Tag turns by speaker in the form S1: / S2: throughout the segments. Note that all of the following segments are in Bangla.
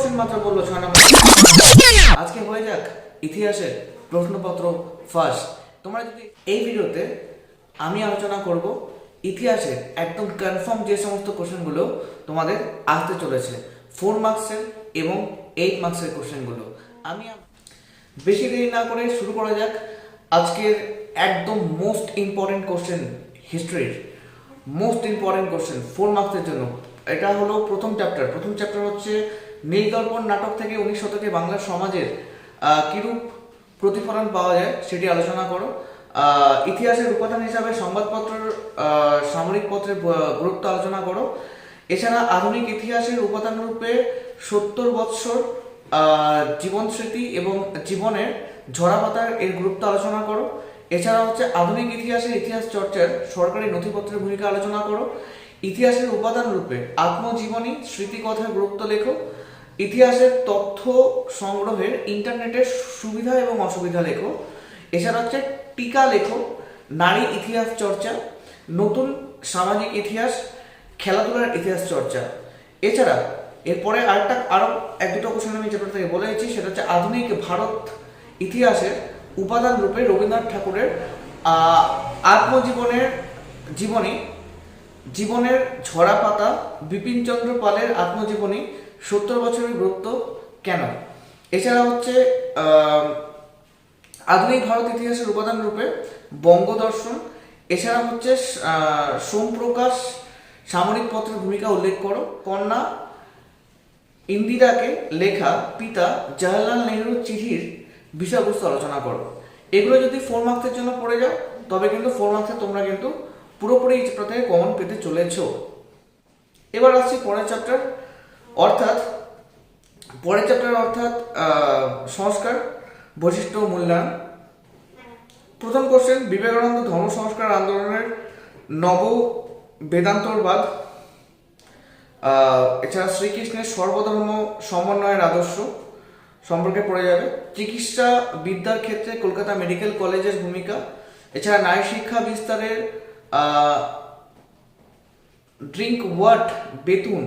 S1: কোশ্চেন মাত্র বলল ছয় নম্বর। আজকে হয়ে যাক ইতিহাসের প্রশ্নপত্র ফার্স্ট তোমরা যদি এই ভিডিওতে আমি আলোচনা করব ইতিহাসের একদম কনফার্ম যে সমস্ত কোশ্চেনগুলো তোমাদের আসতে চলেছে ফোর মার্কসের এবং এইট মার্কসের কোশ্চেনগুলো আমি বেশি দেরি না করে শুরু করা যাক আজকের একদম মোস্ট ইম্পর্টেন্ট কোশ্চেন হিস্ট্রির মোস্ট ইম্পর্টেন্ট কোশ্চেন ফোর মার্কসের জন্য। এটা হলো প্রথম চ্যাপ্টার প্রথম চ্যাপ্টার হচ্ছে নীলদর্পণ নাটক থেকে উনিশ শতকে বাংলার সমাজের কিরূপ প্রতিফলন পাওয়া যায় সেটি আলোচনা করো। ইতিহাসের উপাদান হিসাবে সংবাদপত্রের সামরিক পত্রের গুরুত্ব আলোচনা করো। এছাড়া আধুনিক ইতিহাসের উপাদান রূপে সত্তর বৎসর জীবন স্মৃতি এবং জীবনের ঝরাপাতার এর গুরুত্ব আলোচনা করো। এছাড়া হচ্ছে আধুনিক ইতিহাসের ইতিহাস চর্চার সরকারি নথিপত্রের ভূমিকা আলোচনা করো। ইতিহাসের উপাদান রূপে আত্মজীবনী স্মৃতিকথার গুরুত্ব লেখো ইতিহাসের তথ্য সংগ্রহের ইন্টারনেটের সুবিধা এবং অসুবিধা লেখো এছাড়া হচ্ছে টিকা লেখো নারী ইতিহাস চর্চা, নতুন সামাজিক ইতিহাস, খেলাধুলার ইতিহাস চর্চা। এছাড়া এরপরে আরেকটা আরও এক দুটো কোশ্চেন আমি চ্যাপ্টার থেকে বলে দিচ্ছি, সেটা হচ্ছে আধুনিক ভারত ইতিহাসের উপাদান রূপে রবীন্দ্রনাথ ঠাকুরের আত্মজীবনের জীবনী জীবনের ঝরা পাতা বিপিনচন্দ্র পালের আত্মজীবনী, সত্তর বছরের গুরুত্ব কেন? এছাড়া হচ্ছে আধুনিক ভারত ইতিহাসের উপাদান রূপে বঙ্গদর্শন, এছাড়া হচ্ছে সোমপ্রকাশ, সামরিক পত্রের ভূমিকা উল্লেখ করো, কন্যা ইন্দিরাকে লেখা পিতা জওয়াহরলাল নেহরুর চিঠির বিষয়বস্তু আলোচনা করো। এগুলো যদি ফোর মার্কসের জন্য পড়ে যাও, তবে কিন্তু ফোর মার্কসে তোমরা কিন্তু পুরোপুরি এই চ্যাপ্টার থেকে কমন পেতে চলেছ। এবার আসছি পরের চ্যাপ্টার অর্থাৎ, পরের চ্যাপ্টার অর্থাৎ সংস্কার, বৈশিষ্ট্য মূল্যায়ন। প্রথম কোশ্চেন বিবেকানন্দ ধর্ম সংস্কার আন্দোলনের নব বেদান্তরবাদ এছাড়া শ্রীকৃষ্ণের সর্বধর্ম সমন্বয়ের আদর্শ সম্পর্কে পড়ে যাবে। চিকিৎসা বিদ্যার ক্ষেত্রে কলকাতা মেডিকেল কলেজের ভূমিকা। এছাড়া নারী শিক্ষা বিস্তারের ড্রিঙ্ক ওয়াট বেতুন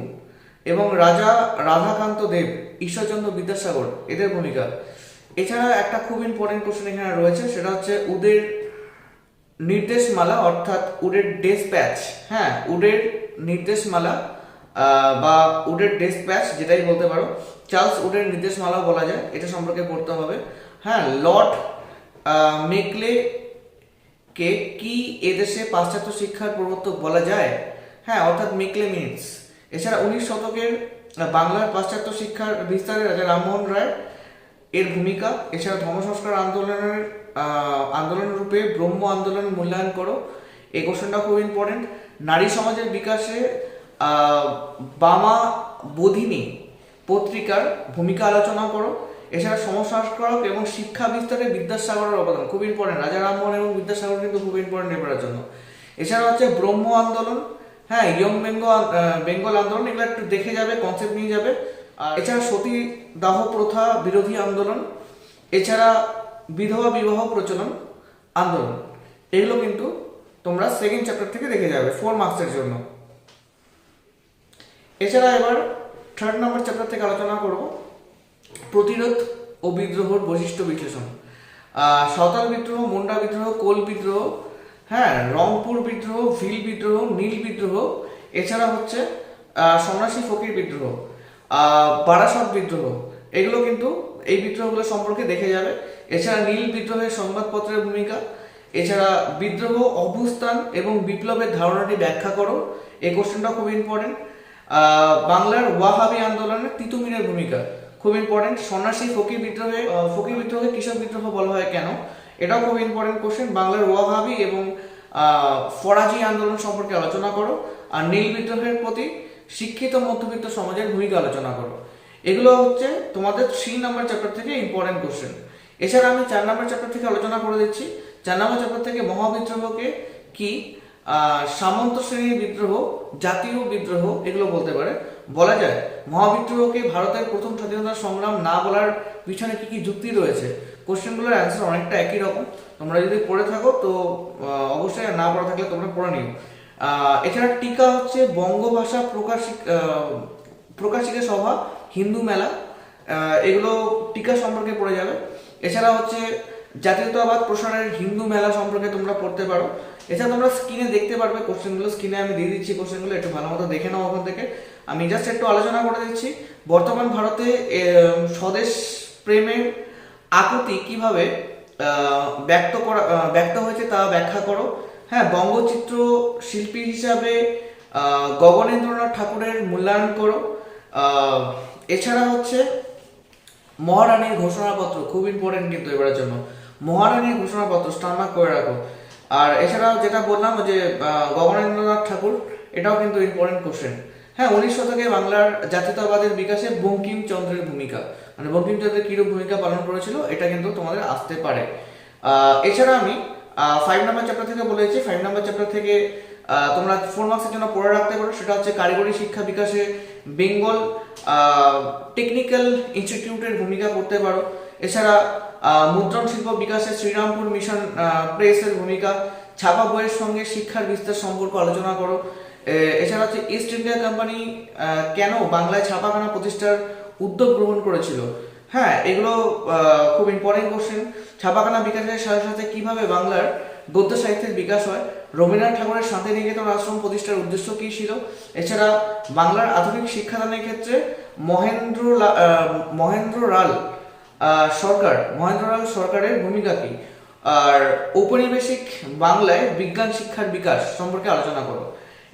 S1: এবং রাজা রাধাকান্ত দেব, ঈশ্বরচন্দ্র বিদ্যাসাগর, এদের ভূমিকা। এছাড়া একটা খুব ইম্পর্টেন্ট কোশ্চেন এখানে রয়েছে, সেটা হচ্ছে উদের নির্দেশমালা, অর্থাৎ উডের ডেসপ্যাচ হ্যাঁ উডের নির্দেশমালা বা উডের ডেসপ্যাচ যেটাই বলতে পারো চার্লস উডের নির্দেশমালা বলা যায়, এটা সম্পর্কে পড়তে হবে। হ্যাঁ লর্ড মেকলে কে, কি এদেশে পাশ্চাত্য শিক্ষার প্রবর্তক বলা যায়? হ্যাঁ অর্থাৎ মেকলে মিনিটস এছাড়া উনিশ শতকের বাংলার পাশ্চাত্য শিক্ষার বিস্তারে রাজা রামমোহন রায় এর ভূমিকা। এছাড়া ধর্ম সংস্কার আন্দোলনের আন্দোলন রূপে ব্রহ্ম আন্দোলন মূল্যায়ন করো। এই কোশ্চেনটা খুব ইম্পর্টেন্ট নারী সমাজের বিকাশে বামা বোধিনী পত্রিকার ভূমিকা আলোচনা করো। এছাড়া সমসংস্কারক এবং শিক্ষা বিস্তারে বিদ্যাসাগরের অবদান, খুব ইম্পর্টেন্ট রাজা রামমোহন এবং বিদ্যাসাগর কিন্তু খুব ইম্পর্টেন্ট এবারের জন্য। এছাড়া হচ্ছে ব্রহ্ম আন্দোলন হ্যাঁ ইয়ং বেঙ্গল বেঙ্গল আন্দোলন, এগুলো একটু দেখে যাবে কনসেপ্ট নিয়ে যাবে। আর এছাড়া সতী দাহ প্রথা বিরোধী আন্দোলন, এছাড়া বিধবা বিবাহ প্রচলন আন্দোলন। এগুলো কিন্তু তোমরা সেকেন্ড চ্যাপ্টার থেকে দেখে যাবে ফোর মার্কসের জন্য। এছাড়া এবার থার্ড নম্বর চ্যাপ্টার থেকে আলোচনা করব। প্রতিরোধ ও বিদ্রোহর বৈশিষ্ট্য বিশ্লেষণ। সাঁওতাল বিদ্রোহ, মুন্ডা বিদ্রোহ, কোল বিদ্রোহ হ্যাঁ রংপুর বিদ্রোহ, ভিল বিদ্রোহ, নীল বিদ্রোহ, এছাড়া হচ্ছে সন্ন্যাসী ফকির বিদ্রোহ বারাসত বিদ্রোহ। এগুলো কিন্তু এই বিদ্রোহগুলো সম্পর্কে দেখে যাবে। এছাড়া নীল বিদ্রোহের সংবাদপত্রের ভূমিকা, এছাড়া বিদ্রোহ অবস্থান এবং বিপ্লবের ধারণাটি ব্যাখ্যা করো। এই কোশ্চেনটা খুব ইম্পর্টেন্ট বাংলার ওয়াহাবি আন্দোলনে তিতুমিরের ভূমিকা। খুব ইম্পর্টেন্ট সন্ন্যাসী ফকির বিদ্রোহে ফকির বিদ্রোহে কৃষক বিদ্রোহ বলা হয় কেন? এটাও খুব ইম্পর্টেন্ট কোশ্চেন বাংলার ওয়াহাবি এবং ফরাজি আন্দোলন সম্পর্কে আলোচনা করো। আর নীল বিদ্রোহের প্রতি শিক্ষিত মধ্যবিত্ত সমাজের ভূমিকা আলোচনা করো। এগুলো হচ্ছে তোমাদের থ্রি নাম্বার চ্যাপ্টার থেকে ইম্পর্টেন্ট কোশ্চেন এছাড়া আমি চার নাম্বার চ্যাপ্টার থেকে আলোচনা করে দিচ্ছি। চার নাম্বার চ্যাপ্টার থেকে মহাবিদ্রোহকে কি সামন্ত শ্রেণির বিদ্রোহ, জাতীয় বিদ্রোহ, এগুলো বলতে পারে। বলা যায়, মহাবিদ্রোহকে ভারতের প্রথম স্বাধীনতা সংগ্রাম না বলার পিছনে কি কি যুক্তি রয়েছে? কোশ্চেনগুলোর অ্যান্সার অনেকটা একই রকম। তোমরা যদি পড়ে থাকো, তো অবশ্যই না পড়া থাকলে তোমরা পড়ে নিও। এছাড়া টিকা হচ্ছে বঙ্গভাষা প্রকাশিক প্রকাশিকা সভা, হিন্দু মেলা। এগুলো টিকা সম্পর্কে পড়ে যাবে। এছাড়া হচ্ছে জাতীয়তাবাদ প্রসারের হিন্দু মেলা সম্পর্কে তোমরা পড়তে পারো। এছাড়া তোমরা স্ক্রিনে দেখতে পারবে কোশ্চেনগুলো স্ক্রিনে আমি দিয়ে দিচ্ছি কোশ্চেনগুলো একটু ভালো মতো দেখে নাও ওখান থেকে। আমি জাস্ট একটু আলোচনা করে দিচ্ছি। বর্তমান ভারতে স্বদেশ প্রেমের আকুতি কীভাবে ব্যক্ত করা ব্যক্ত হয়েছে তা ব্যাখ্যা করো। হ্যাঁ বঙ্গচিত্র শিল্পী হিসাবে গগনেন্দ্রনাথ ঠাকুরের মূল্যায়ন করো। এছাড়া হচ্ছে মহারানীর ঘোষণাপত্র, খুব ইম্পর্টেন্ট কিন্তু এবারের জন্য। মহারানীর ঘোষণাপত্র স্টারমার্ক করে রাখো। আর এছাড়াও যেটা বললাম যে গগনেন্দ্রনাথ ঠাকুর, এটাও কিন্তু ইম্পর্টেন্ট কোশ্চেন হ্যাঁ উনিশ শতকে বাংলার জাতীয়তাবাদের বিকাশে বঙ্কিমচন্দ্রের ভূমিকা। মানে বঙ্কিমচন্দ্রের কিরূপ ভূমিকা পালন করেছিল, এটা কিন্তু তোমাদের আসতে পারে। এছাড়া আমি ফাইভ নাম্বার চ্যাপ্টার থেকে বলেছি। ফাইভ নাম্বার চ্যাপ্টার থেকে তোমরা ফোর মার্কসের জন্য পড়ে রাখতে পারো। সেটা হচ্ছে কারিগরি শিক্ষা বিকাশে বেঙ্গল টেকনিক্যাল ইনস্টিটিউটের ভূমিকা করতে পারো। এছাড়া মুদ্রণ শিল্প বিকাশে শ্রীরামপুর মিশন প্রেসের ভূমিকা। ছাপা বইয়ের সঙ্গে শিক্ষার বিস্তার সম্পর্ক আলোচনা করো। এছাড়া হচ্ছে ইস্ট ইন্ডিয়া কোম্পানি কেন বাংলায় ছাপাখানা প্রতিষ্ঠার উদ্যোগ গ্রহণ করেছিল? হ্যাঁ এগুলো খুব ইম্পর্টেন্ট কোশ্চেন ছাপাখানা বিকাশের সাথে সাথে কীভাবে বাংলার গদ্য সাহিত্যের বিকাশ হয়? রবীন্দ্রনাথ ঠাকুরের শান্তিনিকেতন আশ্রম প্রতিষ্ঠার উদ্দেশ্য কী ছিল? এছাড়া বাংলার আধুনিক শিক্ষাদানের ক্ষেত্রে মহেন্দ্র মহেন্দ্র আহ, সরকার মহেন্দ্রলাল সরকারের ভূমিকা কি? আর ঔপনিবেশিক বাংলায় বিজ্ঞান শিক্ষার বিকাশ সম্পর্কে আলোচনা করো।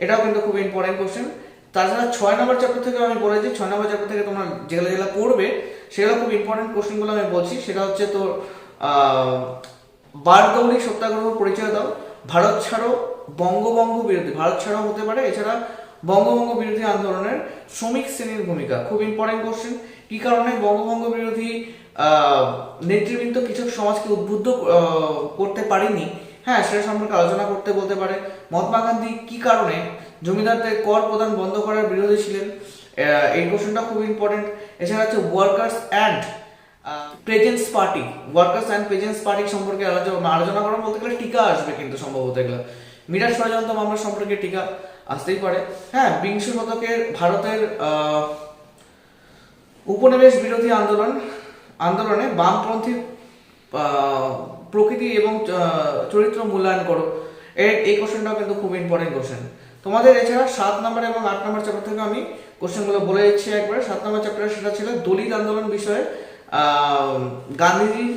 S1: এটাও কিন্তু খুব ইম্পর্টেন্ট কোশ্চেন তাছাড়া ছয় নম্বর চ্যাপ্টার থেকে আমি বলেছি, ছয় নম্বর চ্যাপ্টার থেকে তোমরা যেগুলো যেগুলো পড়বে, সেগুলো খুব ইম্পর্টেন্ট কোশ্চেনগুলো আমি বলছি। সেটা হচ্ছে তো বারদৌলি সত্যাগ্রহ পরিচয় দাও। ভারত ছাড়ো বঙ্গবঙ্গ বিরোধী, ভারত ছাড়াও হতে পারে। এছাড়া বঙ্গবঙ্গ বিরোধী আন্দোলনের শ্রমিক শ্রেণির ভূমিকা, খুব ইম্পর্টেন্ট কোশ্চেন কি কারণে বঙ্গবঙ্গ বিরোধী নেতৃবৃন্দ কৃষক সমাজকে উদ্বুদ্ধ করতে পারেনি। হ্যাঁ সেটা সম্পর্কে আলোচনা করতে বলতে পারে। মহাত্মা গান্ধী কি কারণে জমিদারদের কর প্রদান বন্ধ করার বিরোধী ছিলেন? এই কোশ্চেনটা খুব ইম্পর্টেন্ট এছাড়া হচ্ছে workers and peasants party workers and peasants party সম্পর্কে আলোচনা আলোচনা করা বলতে গেলে টিকা আসবে কিন্তু সম্ভবত এগুলো। মিরাট ষড়যন্ত্র মামলা সম্পর্কে টিকা আসতেই পারে। হ্যাঁ বিংশ শতকের ভারতের উপনিবেশ বিরোধী আন্দোলন আন্দোলনে বামপন্থী প্রকৃতি এবং চরিত্র মূল্যায়ন করো। এর, এই কোশ্চেনটাও কিন্তু খুব ইম্পর্টেন্ট কোশ্চেন তোমাদের এছাড়া সাত নম্বর এবং আট নম্বর চ্যাপ্টার থেকে আমি কোশ্চেনগুলো বলে দিচ্ছি একবার। সাত নম্বর চ্যাপ্টার সেটা ছিল দলিত আন্দোলন বিষয়ে গান্ধীজির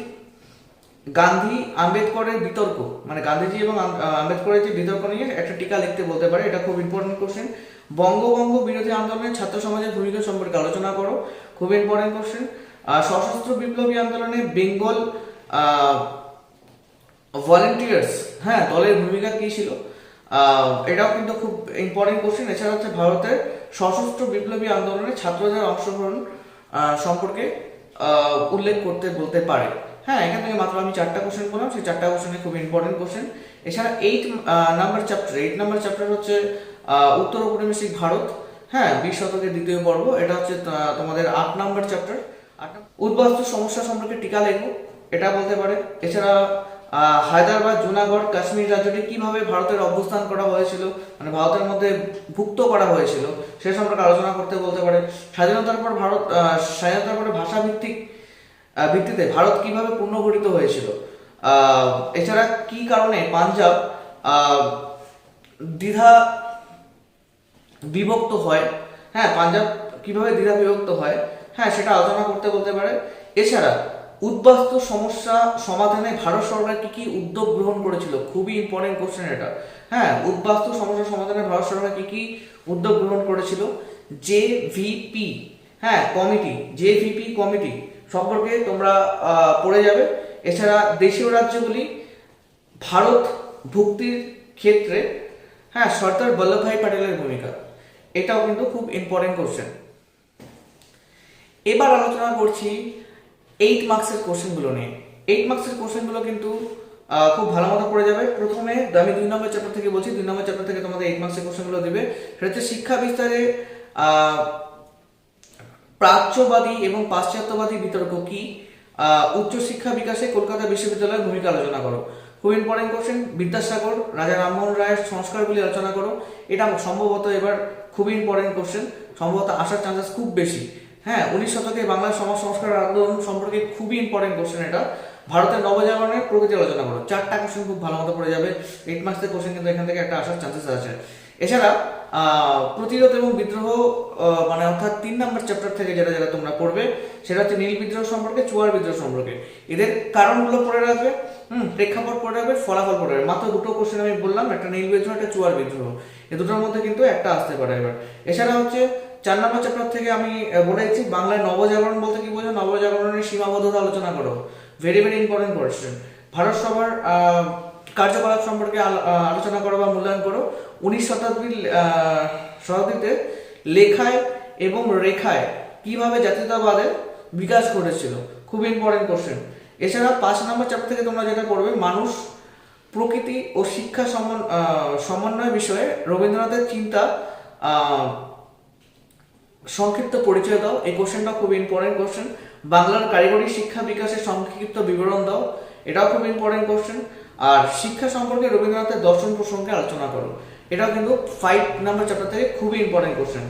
S1: গান্ধী আম্বেদকরের বিতর্ক। মানে গান্ধীজি এবং আম্বেদকরের যে বিতর্ক নিয়ে একটা টিকা লিখতে বলতে পারে, এটা খুব ইম্পর্টেন্ট কোশ্চেন বঙ্গবঙ্গ বিরোধী আন্দোলনে ছাত্র সমাজের ভূমিকা সম্পর্কে আলোচনা করো। খুব ইম্পর্টেন্ট কোশ্চেন সশস্ত্র বিপ্লবী আন্দোলনে বেঙ্গল ভলেন্টিয়ার্স হ্যাঁ দলের ভূমিকা কি ছিল? এটাও কিন্তু খুব ইম্পর্টেন্ট কোশ্চেন এছাড়া হচ্ছে ভারতের সশস্ত্র বিপ্লবী আন্দোলনে ছাত্রদের অংশগ্রহণ সম্পর্কে উল্লেখ করতে, বলতে পারে। হ্যাঁ এখান থেকে মাত্র আমি চারটা কোশ্চেন বললাম সেই চারটা কোশ্চেনে খুব ইম্পর্টেন্ট কোশ্চেন এছাড়া eight number chapter eight number chapter হচ্ছে উত্তর ঔপনিবেশিক ভারত। হ্যাঁ বিশ শতকের দ্বিতীয় পর্ব। এটা হচ্ছে তোমাদের আট নাম্বার চ্যাপ্টার উদ্বাস্তু সমস্যা সম্পর্কে টিকা লেখো এটা বলতে পারে। এছাড়া হায়দ্রাবাদ জুনাগড় কাশ্মীর রাজ্যটি কীভাবে ভারতের অবস্থান করা হয়েছিল মানে ভারতের মধ্যে ভুক্ত করা হয়েছিল সে সম্পর্কে আলোচনা করতে বলতে পারে। স্বাধীনতার পর ভারত স্বাধীনতার পরে ভাষা ভিত্তিক আহ, ভিত্তিতে ভারত কীভাবে পুনর্গঠিত হয়েছিল? এছাড়া কি কারণে পাঞ্জাব দ্বিধা বিভক্ত হয়? হ্যাঁ পাঞ্জাব কীভাবে দ্বিধা বিভক্ত হয়? হ্যাঁ সেটা আলোচনা করতে বলতে পারে। এছাড়া উদ্বাস্তু সমস্যা সমাধানে ভারত সরকার কি কি উদ্যোগ গ্রহণ করেছিল? খুবই ইম্পর্টেন্ট কোশ্চেন এটা। হ্যাঁ উদ্বাস্তু সমস্যা সমাধানে ভারত সরকার কি কি উদ্যোগ গ্রহণ করেছিল? জে ভিপি হ্যাঁ কমিটি, জে ভিপি কমিটি সম্পর্কে তোমরা পড়ে যাবে। এছাড়া দেশীয় রাজ্যগুলি, ভারত ভুক্তির ক্ষেত্রে হ্যাঁ সর্দার বল্লভভাই প্যাটেলের ভূমিকা। এটাও কিন্তু খুব ইম্পর্টেন্ট কোশ্চেন এবার আলোচনা করছি এইট মার্কসের কোশ্চেনগুলো নিয়ে। এইট মার্কসের কোশ্চেনগুলো কিন্তু খুব ভালো মতো পড়ে যাবে। প্রথমে আমি দুই নম্বর চ্যাপ্টার থেকে বলছি, দুই নম্বর চ্যাপ্টার থেকে তোমাদের এইট মার্কসের কোশ্চেনগুলো দেবে। সেটা হচ্ছে শিক্ষা বিস্তারে প্রাচ্যবাদী এবং পাশ্চাত্যবাদী বিতর্ক কি? উচ্চশিক্ষা বিকাশে কলকাতা বিশ্ববিদ্যালয়ের ভূমিকা আলোচনা করো। খুব ইম্পর্টেন্ট কোশ্চেন বিদ্যাসাগর, রাজা রামমোহন রায়ের সংস্কারগুলি আলোচনা করো। এটা সম্ভবত এবার খুবই ইম্পর্টেন্ট কোশ্চেন সম্ভবত আসার চান্সেস খুব বেশি। হ্যাঁ উনিশ শতকে বাংলার সমাজ সংস্কার আন্দোলন সম্পর্কে খুবই ইম্পর্টেন্ট কোশ্চেন এটা। ভারতের নবজাগরণের প্রকৃতি আলোচনা করো। চারটা কোশ্চেন খুব ভালো মতো পড়ে যাবে। এইট মার্কসের কোশ্চেন কিন্তু এখান থেকে একটা আসার চান্সেস আছে। এছাড়া প্রতিরোধ এবং বিদ্রোহ মানে অর্থাৎ তিন নম্বর চ্যাপ্টার থেকে যেটা যেটা তোমরা পড়বে, সেটা হচ্ছে নীল বিদ্রোহ সম্পর্কে, চুয়ার বিদ্রোহ সম্পর্কে। এদের কারণগুলো পড়ে রাখবে, হুম, প্রেক্ষাপট পড়ে রাখবে, ফলাফল পড়ে রাখবে। মাত্র দুটো কোশ্চেন আমি বললাম, একটা নীল বিদ্রোহ, একটা চুয়ার বিদ্রোহ। এ দুটোর মধ্যে কিন্তু একটা আসতে পারে এবার। এছাড়া হচ্ছে চার নম্বর চ্যাপ্টার থেকে আমি আহ, বলে দিচ্ছি বাংলায় নবজাগরণ বলতে কি বোঝো নবজাগরণের সীমাবদ্ধতা আলোচনা করো। Very very important question Bharat সভার কার্যকলাপ সম্পর্কে আলোচনা করো বা মূল্যায়ন করো। উনিশ শতাব্দীর শতাব্দীতে লেখায় এবং রেখায় কীভাবে জাতীয়তাবাদের বিকাশ ঘটেছিল? খুব ইম্পর্টেন্ট কোশ্চেন এছাড়া পাঁচ নম্বর চ্যাপ্টার থেকে তোমরা যেটা করবে মানুষ প্রকৃতি ও শিক্ষা সমন- সমন্বয় বিষয়ে রবীন্দ্রনাথের চিন্তা সংক্ষিপ্ত পরিচয় দাও। এই কোশ্চেনটা খুব ইম্পর্টেন্ট কোশ্চেন বাংলার কারিগরি শিক্ষা বিকাশের সংক্ষিপ্ত বিবরণ দাও। এটাও খুব ইম্পর্টেন্ট কোশ্চেন আর শিক্ষা সম্পর্কে রবীন্দ্রনাথের দর্শন প্রসঙ্গে আলোচনা করো। এটাও কিন্তু ফাইভ নাম্বার চ্যাপ্টার থেকে খুবই ইম্পর্টেন্ট কোশ্চেন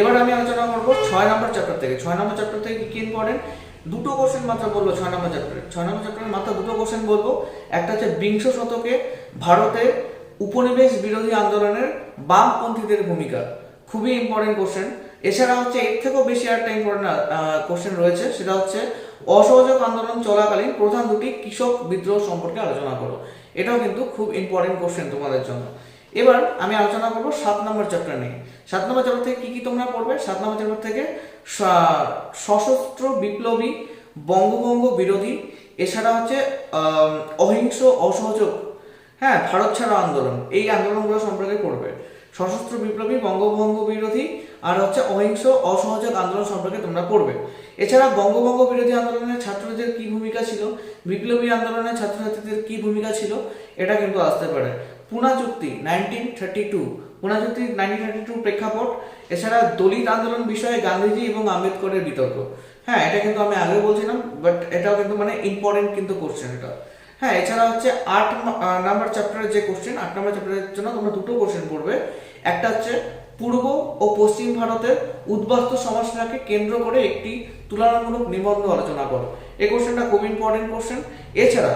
S1: এবার আমি আলোচনা করব ছয় নম্বর চ্যাপ্টার থেকে। ছয় নম্বর চ্যাপ্টার থেকে কি ইম্পর্টেন্ট দুটো কোশ্চেন মাত্র বলব ছয় নম্বর চ্যাপ্টারে ছয় নম্বর চ্যাপ্টারে মাত্র দুটো কোশ্চেন বলব। একটা হচ্ছে বিংশ শতকে ভারতে উপনিবেশ বিরোধী আন্দোলনের বামপন্থীদের ভূমিকা। খুবই ইম্পর্টেন্ট কোশ্চেন এছাড়া হচ্ছে এর থেকেও বেশি একটা ইম্পর্টেন্ট কোশ্চেন রয়েছে, সেটা হচ্ছে অসহযোগ আন্দোলন চলাকালীন প্রধান দুটি কৃষক বিদ্রোহ সম্পর্কে আলোচনা করো। এটাও কিন্তু খুব ইম্পর্টেন্ট কোশ্চেন তোমাদের জন্য। এবার আমি আলোচনা করব সাত নম্বর চ্যাপ্টার নিয়ে। সাত নম্বর চ্যাপ্টার থেকে কি কি তোমরা পড়বে? সাত নম্বর চ্যাপ্টার থেকে সশস্ত্র বিপ্লবী বঙ্গভঙ্গ বিরোধী, এছাড়া হচ্ছে অহিংস অসহযোগ হ্যাঁ ভারত ছাড়া আন্দোলন, এই আন্দোলনগুলো সম্পর্কে পড়বে। সশস্ত্র বিপ্লবী বঙ্গভঙ্গ বিরোধী আর হচ্ছে অহিংস অসহযোগ আন্দোলন সম্পর্কে তোমরা পড়বে। এছাড়া বঙ্গভঙ্গ বিরোধী আন্দোলনের ছাত্রদের কি ভূমিকা ছিল, বিপ্লবী আন্দোলনের ছাত্রছাত্রীদের কি ভূমিকা ছিল, এটা কিন্তু আসতে পারে। পুনা চুক্তি নাইনটিন থার্টি টু পুনা চুক্তি নাইনটিন থার্টি টু প্রেক্ষাপট। এছাড়া দলিত আন্দোলন বিষয়ে গান্ধীজি এবং আম্বেদকরের বিতর্ক। হ্যাঁ এটা কিন্তু আমি আগেও বলছিলাম বাট এটাও কিন্তু মানে ইম্পর্টেন্ট কিন্তু কোশ্চেন এটা। হ্যাঁ এছাড়া হচ্ছে আট নাম্বার চ্যাপ্টারের যে কোশ্চেন আট নাম্বার চ্যাপ্টারের জন্য তোমরা দুটো কোশ্চেন পড়বে। একটা হচ্ছে পূর্ব ও পশ্চিম ভারতের উদ্বাস্তু সমস্যাকে কেন্দ্র করে একটি তুলনামূলক নিবন্ধ আলোচনা করো। এই কোশ্চেনটা খুব ইম্পর্টেন্ট কোশ্চেন এছাড়া,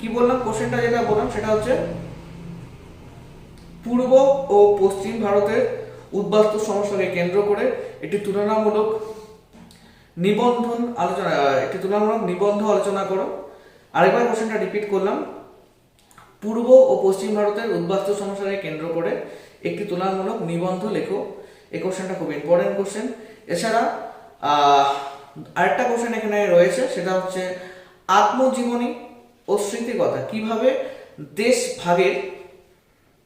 S1: কি বললাম? কোশ্চেনটা যেটা বললাম সেটা হচ্ছে, পূর্ব ও পশ্চিম ভারতের উদ্বাস্তু সমস্যাকে কেন্দ্র করে একটি তুলনামূলক নিবন্ধন আলোচনা একটি তুলনামূলক নিবন্ধ আলোচনা করো। আরেকবার কোশ্চেনটা রিপিট করলাম। পূর্ব ও পশ্চিম ভারতের উদ্বাস্তু সমস্যাকে কেন্দ্র করে একটি তুলনামূলক নিবন্ধ লেখো। এই কোশ্চেনটা খুব ইম্পর্টেন্ট কোশ্চেন এছাড়া আরেকটা কোশ্চেন এখানে রয়েছে, সেটা হচ্ছে আত্মজীবনী ও স্মৃতিকথা। কীভাবে দেশ ভাগের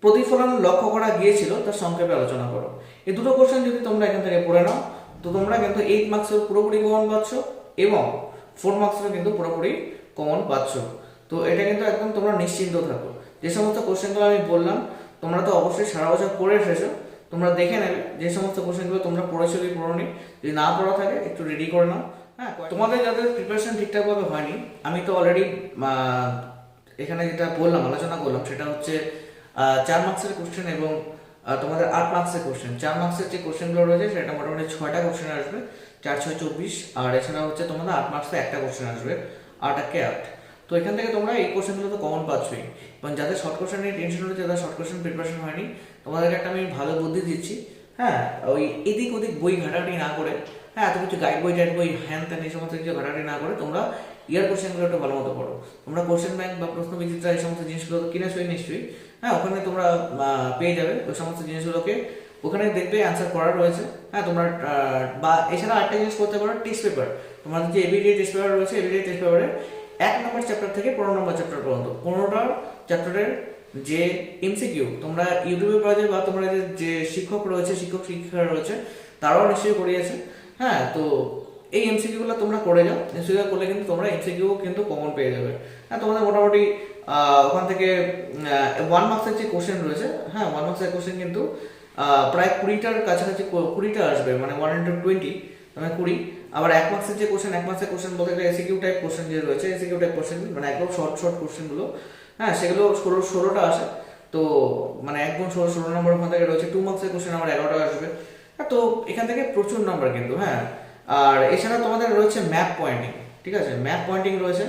S1: প্রতিফলন লক্ষ্য করা গিয়েছিল, তার সংক্ষেপে আলোচনা করো। এই দুটো কোশ্চেন যদি তোমরা এখান থেকে পড়ে নাও, তো তোমরা কিন্তু এইট মার্কসের পুরোপুরি কমন পাচ্ছ এবং ফোর মার্কসের কিন্তু পুরোপুরি কমন পাচ্ছ। তো এটা কিন্তু একদম তোমরা নিশ্চিন্ত থাকো। যে সমস্ত কোশ্চেনগুলো আমি বললাম তোমরা তো অবশ্যই সারা বছর পড়ে এসেছ। তোমরা দেখে নেবে যে সমস্ত কোশ্চেনগুলো তোমরা পড়েছো কি পড়োনি। যদি না পড়া থাকে একটু রেডি করে নাও হ্যাঁ? তোমাদের যাদের প্রিপারেশন ঠিকঠাকভাবে হয়নি আমি তো অলরেডি এখানে যেটা বললাম আলোচনা করলাম সেটা হচ্ছে চার মার্কসের কোশ্চেন এবং তোমাদের আট মার্কসের কোশ্চেন চার মার্কসের যে কোশ্চেনগুলো রয়েছে সেটা মোটামুটি ছয়টা কোশ্চেন আসবে চার ছয় চব্বিশ আর এছাড়া হচ্ছে তোমাদের আট মার্কসে একটা কোশ্চেন আসবে আট একে আট। তো এখান থেকে তোমরা এই কোশ্চেনগুলো তো কমন পাচ্ছই। এবং যাদের শর্ট কোশ্চেন নিয়ে টেনশন হচ্ছে যাদের শর্ট কোশ্চেন প্রিপারেশন হয়নি তোমাদেরকে একটা আমি ভালো বুদ্ধি দিচ্ছি। হ্যাঁ ওই এদিক ওদিক বই ঘাটাঘাটি না করে হ্যাঁ এত কিছু গাইড বই টাইড বই, হ্যান ত্যান এই সমস্ত কিছু ঘাটাঘাটি না করে তোমরা ইয়ার কোশ্চেনগুলো একটু ভালো মতো পড়ো। তোমরা কোশ্চেন ব্যাংক বা প্রশ্ন বিচিত্রা এই সমস্ত জিনিসগুলো কিনেছোই নিশ্চয়ই। হ্যাঁ ওখানে তোমরা পেয়ে যাবে ওই সমস্ত জিনিসগুলোকে। ওখানে দেখবে অ্যান্সার করা রয়েছে। হ্যাঁ তোমরা বা এছাড়া আরেকটা জিনিস করতে পারো টেস্ট পেপার তোমাদের যে এভিডে টেস্ট পেপার রয়েছে এভিডে টেস্ট পেপারে এক নম্বর চ্যাপ্টার থেকে পনেরো নম্বর চ্যাপ্টার পর্যন্ত। পনেরোটা চ্যাপ্টারের যে এমসিকিউ তোমরা ইউটিউবে পাওয়া যায় বা তোমরা যে শিক্ষক রয়েছে, শিক্ষক শিক্ষিকা রয়েছে, তারাও নিশ্চয়ই করিয়েছে হ্যাঁ তো এই এমসিকিউ গুলো তোমরা করে যাও। এমসিকিউ করলে কিন্তু তোমরা এমসিকিউ কিন্তু কমন পেয়ে যাবে। হ্যাঁ তোমাদের মোটামুটি ওখান থেকে ওয়ান মার্কসের যে কোশ্চেন রয়েছে হ্যাঁ ওয়ান মার্কসের কোশ্চেন কিন্তু প্রায় কুড়িটার কাছাকাছি কুড়িটা আসবে মানে ওয়ান ইন্টু টোয়েন্টি মানে কুড়ি। আবার এক মার্কসের যে কোশ্চেন এক মার্কসের কোশ্চেন বলতে গেলে এসিকিউ টাইপ কোশ্চেন যে রয়েছে এসিকিউ টাইপ কোশ্চেন মানে একদম শর্ট শর্ট কোশ্চেনগুলো হ্যাঁ সেগুলো ষোলো, ষোলোটা আসে। তো মানে একদম ষোলো ষোলো নম্বর ওখান থেকে রয়েছে। টু মার্কসের কোশ্চেন আমার এগারোটা আসবে। হ্যাঁ তো এখান থেকে প্রচুর নাম্বার কিন্তু হ্যাঁ। আর এছাড়া তোমাদের রয়েছে ম্যাপ পয়েন্টিং ঠিক আছে? ম্যাপ পয়েন্টিং রয়েছে।